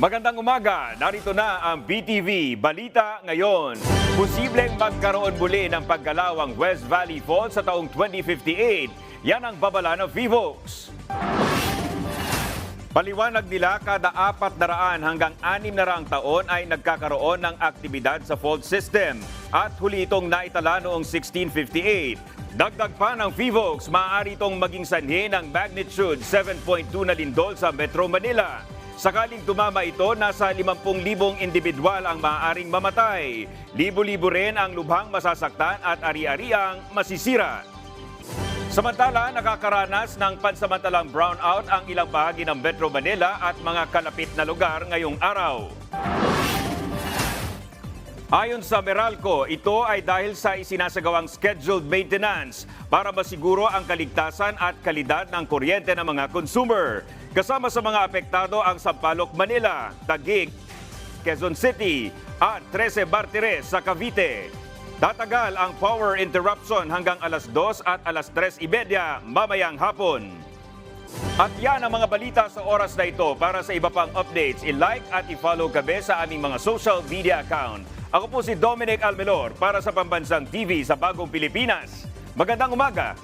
Magandang umaga, narito na ang BTV Balita ngayon. Posibleng magkaroon muli ng paggalaw ang West Valley Falls sa taong 2058. Yan ang babala ng Vivos. Paliwanag nila kada apat na raan hanggang anim na raang taon ay nagkakaroon ng aktibidad sa fault system at huli itong naitala noong 1658. Dagdag pa ng Vivox, maaari itong maging sanhi ng magnitude 7.2 na lindol sa Metro Manila. Sakaling tumama ito, nasa 50,000 individual ang maaaring mamatay. Libo-libo rin ang lubhang masasaktan at ari-ariang masisira. Samantala, nakakaranas ng pansamantalang brownout ang ilang bahagi ng Metro Manila at mga kalapit na lugar ngayong araw. Ayon sa Meralco, ito ay dahil sa isinasagawang scheduled maintenance para masiguro ang kaligtasan at kalidad ng kuryente ng mga consumer. Kasama sa mga apektado ang Sampaloc, Manila, Taguig, Quezon City at 13 Bartires sa Cavite. Tatagal ang power interruption hanggang alas 2 at alas 3.30 mamayang hapon. At yan ang mga balita sa oras na ito. Para sa iba pang updates, i-like at i-follow kami sa aming mga social media account. Ako po si Dominic Almelor para sa Pambansang TV sa Bagong Pilipinas. Magandang umaga